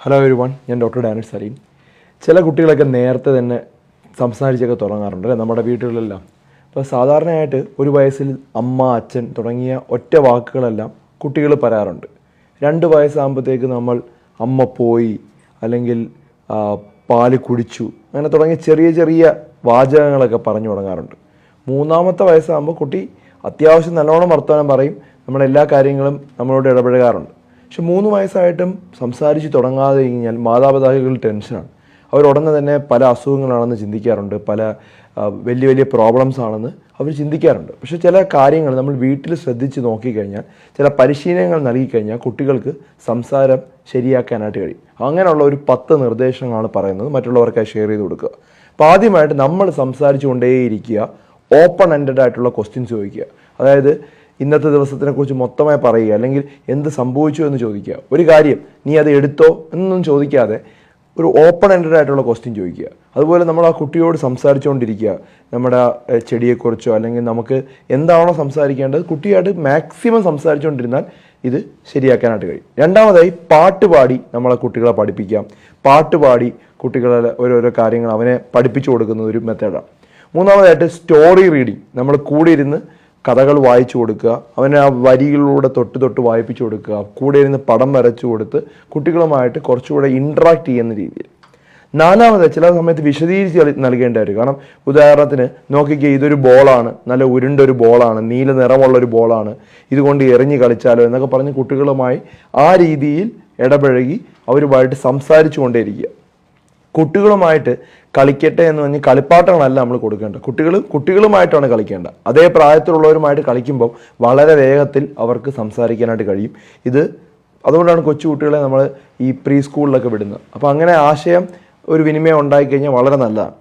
Hello everyone ഞാൻ doctor Danish Saleem ചില കുട്ടികളൊക്കെ നേരത്തെ തന്നെ സംസാരിച്ചൊക്കെ തുടങ്ങാറുണ്ട് അല്ലേ? നമ്മുടെ വീട്ടുകളിലെല്ലാം അപ്പോൾ സാധാരണയായിട്ട് ഒരു വയസ്സിൽ അമ്മ അച്ഛൻ തുടങ്ങിയ ഒറ്റ വാക്കുകളെല്ലാം കുട്ടികൾ പറയാറുണ്ട്. രണ്ട് വയസ്സാകുമ്പോഴത്തേക്ക് നമ്മൾ അമ്മ പോയി അല്ലെങ്കിൽ പാൽ കുടിച്ചു അങ്ങനെ തുടങ്ങിയ ചെറിയ ചെറിയ വാചകങ്ങളൊക്കെ പറഞ്ഞു തുടങ്ങാറുണ്ട്. മൂന്നാമത്തെ വയസ്സാകുമ്പോൾ കുട്ടി അത്യാവശ്യം നല്ലോണം വർത്തമാനം പറയും നമ്മളെല്ലാ കാര്യങ്ങളും നമ്മളോട് ഇടപഴകാറുണ്ട്. പക്ഷെ മൂന്ന് വയസ്സായിട്ടും സംസാരിച്ച് തുടങ്ങാതെ കഴിഞ്ഞാൽ മാതാപിതാക്കൾ ടെൻഷനാണ്. അവർ ഉടനെ തന്നെ പല അസുഖങ്ങളാണെന്ന് ചിന്തിക്കാറുണ്ട് പല വലിയ വലിയ പ്രോബ്ലംസ് ആണെന്ന് അവർ ചിന്തിക്കാറുണ്ട്. പക്ഷേ ചില കാര്യങ്ങൾ നമ്മൾ വീട്ടിൽ ശ്രദ്ധിച്ച് നോക്കിക്കഴിഞ്ഞാൽ ചില പരിശീലനങ്ങൾ നൽകിക്കഴിഞ്ഞാൽ കുട്ടികൾക്ക് സംസാരം ശരിയാക്കാനായിട്ട് കഴിയും. അങ്ങനെയുള്ള ഒരു പത്ത് നിർദ്ദേശങ്ങളാണ് പറയുന്നത്. മറ്റുള്ളവർക്കായി ഷെയർ ചെയ്ത് കൊടുക്കുക. അപ്പോൾ ആദ്യമായിട്ട് നമ്മൾ സംസാരിച്ചുകൊണ്ടേയിരിക്കുക ഓപ്പൺ എൻഡഡ് ആയിട്ടുള്ള ക്വസ്റ്റ്യൻസ് ചോദിക്കുക. അതായത് ഇന്നത്തെ ദിവസത്തിനെ കുറിച്ച് മൊത്തമായി പറയുക അല്ലെങ്കിൽ എന്ത് സംഭവിച്ചു എന്ന് ചോദിക്കുക. ഒരു കാര്യം നീ അത് എടുത്തോ എന്നൊന്നും ചോദിക്കാതെ ഒരു ഓപ്പൺ എൻഡഡ് ആയിട്ടുള്ള ക്വസ്റ്റ്യൻ ചോദിക്കുക. അതുപോലെ നമ്മൾ ആ കുട്ടിയോട് സംസാരിച്ചുകൊണ്ടിരിക്കുക. നമ്മുടെ ചെടിയെക്കുറിച്ചോ അല്ലെങ്കിൽ നമുക്ക് എന്താണോ സംസാരിക്കേണ്ടത് കുട്ടിയായിട്ട് മാക്സിമം സംസാരിച്ചുകൊണ്ടിരുന്നാൽ ഇത് ശരിയാക്കാനായിട്ട് കഴിയും. രണ്ടാമതായി പാട്ട് പാടി നമ്മളെ കുട്ടികളെ പഠിപ്പിക്കാം. പാട്ട് പാടി കുട്ടികളെ ഓരോരോ കാര്യങ്ങൾ അവനെ പഠിപ്പിച്ചു കൊടുക്കുന്ന ഒരു മെത്തേഡാണ് മൂന്നാമതായിട്ട് സ്റ്റോറി റീഡിങ് നമ്മൾ കൂടെ ഇരുന്ന് കഥകൾ വായിച്ചു കൊടുക്കുക അവനെ ആ വരികളിലൂടെ തൊട്ട് തൊട്ട് വായിപ്പിച്ചു കൊടുക്കുക കൂടെ ഇരുന്ന് പടം വരച്ചു കൊടുത്ത് കുട്ടികളുമായിട്ട് കുറച്ചുകൂടെ ഇൻട്രാക്ട് ചെയ്യുന്ന രീതിയിൽ. നാലാമത് ചില സമയത്ത് വിശദീകരിച്ച് കളി- നൽകേണ്ടി വരും. കാരണം ഉദാഹരണത്തിന് നോക്കിക്കുക ഇതൊരു ബോളാണ്. നല്ല ഉരുണ്ട ഒരു ബോളാണ്. നീല നിറമുള്ള ഒരു ബോളാണ്. ഇതുകൊണ്ട് എറിഞ്ഞ് കളിച്ചാലോ എന്നൊക്കെ പറഞ്ഞ് കുട്ടികളുമായി ആ രീതിയിൽ ഇടപഴകി അവരുമായിട്ട് സംസാരിച്ചു കൊണ്ടേയിരിക്കുക. കുട്ടികളുമായിട്ട് കളിക്കട്ടെ എന്ന് പറഞ്ഞ് കളിപ്പാട്ടങ്ങളല്ല നമ്മൾ കൊടുക്കേണ്ടത്. കുട്ടികൾ കുട്ടികളുമായിട്ടാണ് കളിക്കേണ്ടത്. അതേ പ്രായത്തിലുള്ളവരുമായിട്ട് കളിക്കുമ്പോൾ വളരെ വേഗത്തിൽ അവർക്ക് സംസാരിക്കാനായിട്ട് കഴിയും. ഇത് അതുകൊണ്ടാണ് കൊച്ചു കുട്ടികളെ നമ്മൾ ഈ പ്രീ സ്കൂളിലൊക്കെ വിടുന്നത്. അപ്പോൾ അങ്ങനെ ആശയം ഒരു വിനിമയം ഉണ്ടായിക്കഴിഞ്ഞാൽ വളരെ നല്ലതാണ്.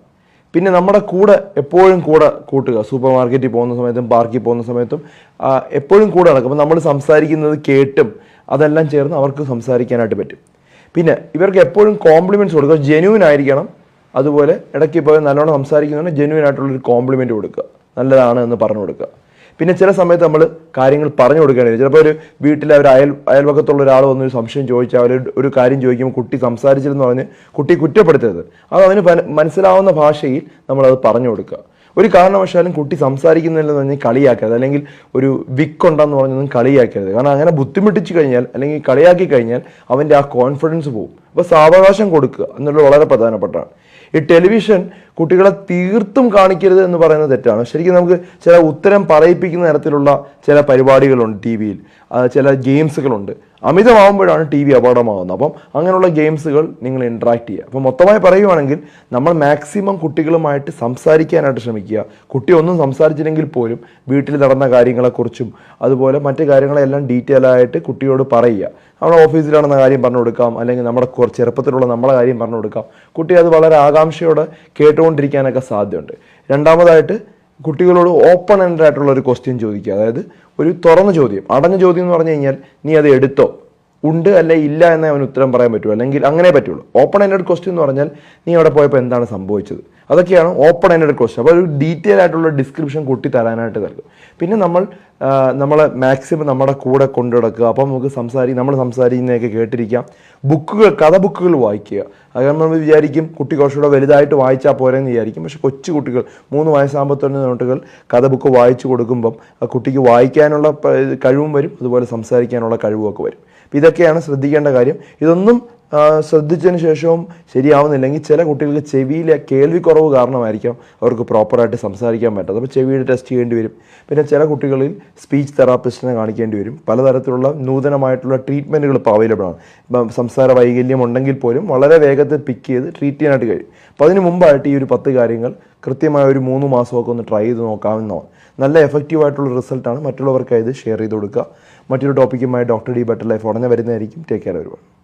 പിന്നെ നമ്മുടെ കൂടെ എപ്പോഴും കൂടെ കൂട്ടുക. സൂപ്പർ മാർക്കറ്റിൽ പോകുന്ന സമയത്തും പാർക്കിൽ പോകുന്ന സമയത്തും എപ്പോഴും കൂടെ നടക്കും. അപ്പോൾ നമ്മൾ സംസാരിക്കുന്നത് കേട്ടും അതെല്ലാം ചേർന്ന് അവർക്ക് സംസാരിക്കാനായിട്ട് പറ്റും. പിന്നെ ഇവർക്ക് എപ്പോഴും കോംപ്ലിമെന്റ്സ് കൊടുക്കുക. ജെന്യൂൻ ആയിരിക്കണം. അതുപോലെ ഇടയ്ക്ക് ഇപ്പോൾ നല്ലോണം സംസാരിക്കുന്നതിന് ജെന്യൂൻ ആയിട്ടുള്ളൊരു കോംപ്ലിമെന്റ് കൊടുക്കുക. നല്ലതാണ് എന്ന് പറഞ്ഞു കൊടുക്കുക. പിന്നെ ചില സമയത്ത് നമ്മൾ കാര്യങ്ങൾ പറഞ്ഞു കൊടുക്കേണ്ടി വരും ചിലപ്പോൾ ഒരു വീട്ടിൽ അവർ അയൽ അയൽവക്കത്തുള്ള ഒരാൾ വന്ന് ഒരു സംശയം ചോദിച്ചാൽ അവർ ഒരു കാര്യം ചോദിക്കുമ്പോൾ കുട്ടി സംസാരിച്ചിരുന്നു പറഞ്ഞ് കുട്ടി കുറ്റപ്പെടുത്തരുത്. അത് അവന് മനസ്സിലാവുന്ന ഭാഷയിൽ നമ്മളത് പറഞ്ഞു കൊടുക്കുക. ഒരു കാരണവശാലും കുട്ടി സംസാരിക്കുന്നില്ലെന്ന് പറഞ്ഞ് കളിയാക്കരുത്. അല്ലെങ്കിൽ ഒരു വിക്ക് ഉണ്ടെന്ന് പറഞ്ഞൊന്നും കളിയാക്കരുത്. കാരണം അങ്ങനെ ബുദ്ധിമുട്ടിച്ച് കഴിഞ്ഞാൽ അല്ലെങ്കിൽ കളിയാക്കി കഴിഞ്ഞാൽ അവന്റെ ആ കോൺഫിഡൻസ് പോകും അപ്പോൾ സാവകാശം കൊടുക്കുക എന്നുള്ളത് വളരെ പ്രധാനപ്പെട്ടാണ് ഈ ടെലിവിഷൻ കുട്ടികളെ തീർത്തും കാണിക്കരുത് എന്ന് പറയുന്നത് തെറ്റാണ്. ശരിക്കും നമുക്ക് ചില ഉത്തരം പറയിപ്പിക്കുന്ന തരത്തിലുള്ള ചില പരിപാടികളുണ്ട് ടി വിയിൽ ചില ഗെയിംസുകളുണ്ട്. അമിതമാകുമ്പോഴാണ് ടി വി അപകടമാകുന്നത്. അപ്പം അങ്ങനെയുള്ള ഗെയിംസുകൾ നിങ്ങൾ ഇൻട്രാക്ട് ചെയ്യുക. അപ്പം മൊത്തമായി പറയുവാണെങ്കിൽ നമ്മൾ മാക്സിമം കുട്ടികളുമായിട്ട് സംസാരിക്കാനായിട്ട് ശ്രമിക്കുക. കുട്ടി ഒന്നും സംസാരിച്ചില്ലെങ്കിൽ പോലും വീട്ടിൽ നടന്ന കാര്യങ്ങളെക്കുറിച്ചും അതുപോലെ മറ്റു കാര്യങ്ങളെല്ലാം ഡീറ്റെയിൽ ആയിട്ട് കുട്ടിയോട് പറയുക. നമ്മുടെ ഓഫീസിൽ നടന്ന കാര്യം പറഞ്ഞു കൊടുക്കാം. അല്ലെങ്കിൽ നമ്മുടെ കുറ- ചെറുപ്പത്തിലുള്ള നമ്മളെ കാര്യം പറഞ്ഞു കൊടുക്കാം. കുട്ടി അത് വളരെ ആകാംക്ഷയോടെ കേട്ടുകൊണ്ടിരിക്കാനൊക്കെ സാധ്യതയുണ്ട്. രണ്ടാമതായിട്ട് കുട്ടികളോട് ഓപ്പൺ എൻഡ് ആയിട്ടുള്ള ഒരു ക്വസ്റ്റ്യൻ ചോദിക്കുക. അതായത് ഒരു തുറന്ന ചോദ്യം. അടഞ്ഞ ചോദ്യം എന്ന് പറഞ്ഞു കഴിഞ്ഞാൽ നീ അത് എടുത്തോ? ഉണ്ട് അല്ലെ ഇല്ല എന്നേ അവന് ഉത്തരം പറയാൻ പറ്റുമോ അല്ലെങ്കിൽ അങ്ങനെ പറ്റുള്ളൂ. ഓപ്പൺ എൻഡഡ് ക്വസ്റ്റ്യൻ എന്ന് പറഞ്ഞാൽ നീ അവിടെ പോയപ്പോൾ എന്താണ് സംഭവിച്ചത്? അതൊക്കെയാണ് ഓപ്പൺ എൻഡഡ് ക്വസ്റ്റ്യൻ അപ്പോൾ ഒരു ഡീറ്റെയിൽ ആയിട്ടുള്ള ഡിസ്ക്രിപ്ഷൻ കൂട്ടി തരാനായിട്ട് നൽകും പിന്നെ നമ്മൾ നമ്മളെ മാക്സിമം നമ്മുടെ കൂടെ കൊണ്ടു നടക്കുക. അപ്പം നമുക്ക് സംസാരി നമ്മൾ സംസാരിക്കുന്നതൊക്കെ കേട്ടിരിക്കാം. ബുക്കുകൾ കഥ ബുക്കുകൾ വായിക്കുക. അത് നമ്മൾ വിചാരിക്കും കുട്ടി കുറച്ചുകൂടെ വലുതായിട്ട് വായിച്ചാൽ പോരെന്ന് വിചാരിക്കും. പക്ഷെ കൊച്ചു കുട്ടികൾ മൂന്ന് വയസ്സാകുമ്പോൾ തന്നെ കുട്ടികൾ കഥ ബുക്ക് വായിച്ചു കൊടുക്കുമ്പം ആ കുട്ടിക്ക് വായിക്കാനുള്ള കഴിവും വരും. അതുപോലെ സംസാരിക്കാനുള്ള കഴിവും ഒക്കെ വരും. ഇതൊക്കെയാണ് ശ്രദ്ധിക്കേണ്ട കാര്യം. ഇതൊന്നും ശ്രദ്ധിച്ചതിന് ശേഷവും ശരിയാവുന്നില്ലെങ്കിൽ ചില കുട്ടികൾക്ക് ചെവിയിലെ കേൾവി കേൾവിക്കുറവ് കാരണമായിരിക്കാം അവർക്ക് പ്രോപ്പറായിട്ട് സംസാരിക്കാൻ പറ്റാത്തത്. അപ്പോൾ ചെവിയുടെ ടെസ്റ്റ് ചെയ്യേണ്ടി വരും. പിന്നെ ചില കുട്ടികളിൽ സ്പീച്ച് തെറാപ്പിസ്റ്റിനെ കാണിക്കേണ്ടി വരും. പലതരത്തിലുള്ള നൂതനമായിട്ടുള്ള ട്രീറ്റ്മെന്റുകൾ ഇപ്പോൾ അവൈലബിൾ ആണ്. ഇപ്പം സംസാര വൈകല്യം ഉണ്ടെങ്കിൽ പോലും വളരെ വേഗത്തിൽ പിക്ക് ചെയ്ത് ട്രീറ്റ് ചെയ്യാനായിട്ട് കഴിയും. അപ്പോൾ അതിന് മുമ്പായിട്ട് ഈ ഒരു പത്ത് കാര്യങ്ങൾ കൃത്യമായ ഒരു മൂന്ന് മാസമൊക്കെ ഒന്ന് ട്രൈ ചെയ്ത് നോക്കാവുന്നതാണ്. നല്ല എഫക്റ്റീവ് ആയിട്ടുള്ള റിസൾട്ടാണ് മറ്റുള്ളവർക്കായി ഇത് ഷെയർ ചെയ്ത് കൊടുക്കുക. മറ്റൊരു ടോപ്പിക്കുമായി ഡോക്ടർ ഡി ബെറ്റർ ലൈഫ് ഉടനെ വരുന്നതായിരിക്കും. ടേക്ക് കെയർ വരുവാണ്